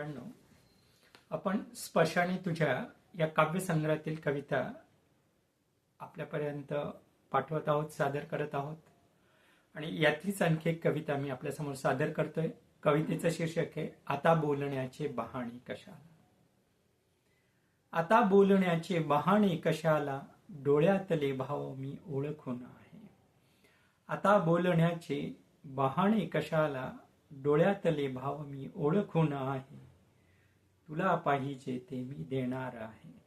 मित्रांनो आपण स्पर्शाने तुझ्या या काव्यसंग्रहातील कविता आपल्यापर्यंत पाठवत आहोत सादर करत आहोत. आणि यातलीच आणखी एक कविता मी आपल्यासमोर सादर करतोय. कवितेचं शीर्षक आहे आता बोलण्याचे बहाणे कशाला? आता बोलण्याचे बहाणे कशाला? डोळ्यातले भाव मी ओळखून आहे. आता बोलण्याचे बहाणे कशाला? डोळ्यातले भाव मी ओळखून आहे. तुला पाहिजे ते मी देणार आहे.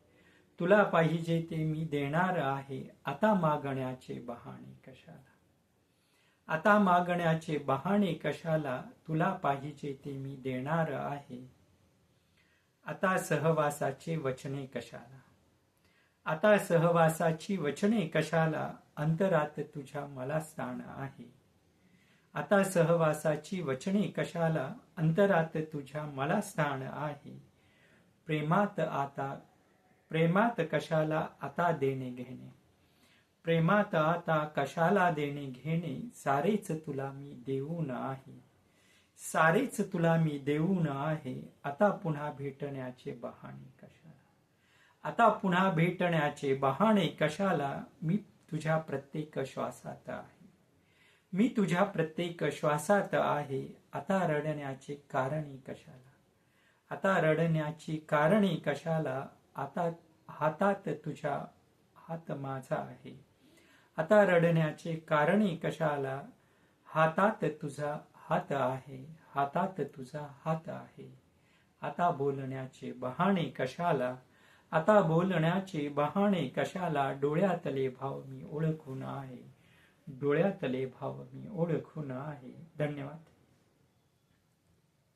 तुला पाहिजे ते मी देणार आहे. आता मागण्याचे बहाणे कशाला? आता मागण्याचे बहाणे कशाला? तुला पाहिजे ते मी देणार आहे. आता सहवासाचे वचने कशाला? आता सहवासाची वचने कशाला? अंतरात तुझ्या मला स्थान आहे. आता सहवासाची वचने कशाला? अंतरात तुझ्या मला स्थान आहे. प्रेमात आता प्रेमात कशाला आता देणे घेणे? प्रेमात आता कशाला देणे घेणे? सारेच तुला मी देऊन आहे. सारेच तुला मी देऊन आहे. आता पुन्हा भेटण्याचे बहाणे कशाला? आता पुन्हा भेटण्याचे बहाणे कशाला? मी तुझ्या प्रत्येक श्वासात आहे. मी तुझ्या प्रत्येक श्वासात आहे. आता रडण्याचे कारणे कशाला? आता रडण्याची कारणे कशाला? आता हातात तुझ्या हात माझा आहे. आता रडण्याचे कारणे कशाला? हातात तुझा हात आहे. हातात तुझा हात आहे. आता बोलण्याचे बहाणे कशाला? आता बोलण्याचे बहाणे कशाला? डोळ्यातले भाव मी ओळखून आहे. डोळ्यातले भाव मी ओळखून आहे. धन्यवाद.